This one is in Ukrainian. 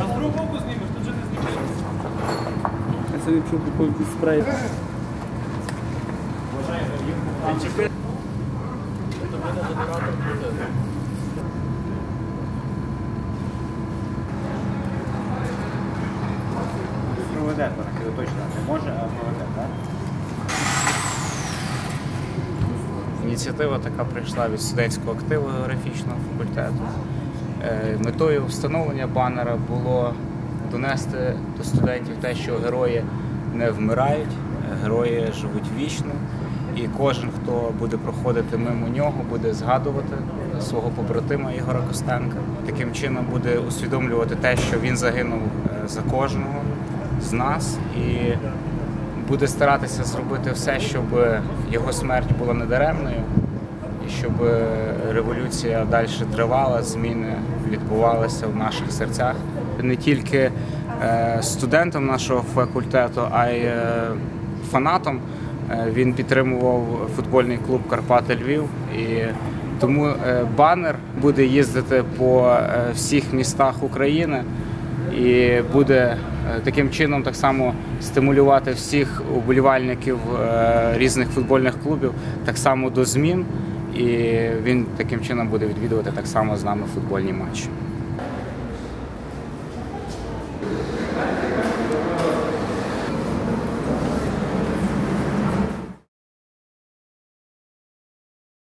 А з другого боку знімеш, тут же не знімається. Я собі пішов купив спрей. Відчепи. Проведе точно не може, а проведе, так? Ініціатива така прийшла від студентського активу географічного факультету. Е, Метою встановлення банера було донести до студентів те, що герої не вмирають, герої живуть вічно, і кожен, хто буде проходити мимо нього, буде згадувати свого побратима Ігора Костенка. Таким чином буде усвідомлювати те, що він загинув е, за кожного з нас і буде старатися зробити все, щоб його смерть була недаремною, щоб революція далі тривала, зміни відбувалися в наших серцях. Не тільки е, студентам нашого факультету, а й е, фанатам. Е, Він підтримував футбольний клуб Карпати Львів. І тому е, банер буде їздити по е, всіх містах України і буде е, таким чином так само стимулювати всіх уболівальників е, різних футбольних клубів так само до змін. І він таким чином буде відвідувати так само з нами футбольні матчі.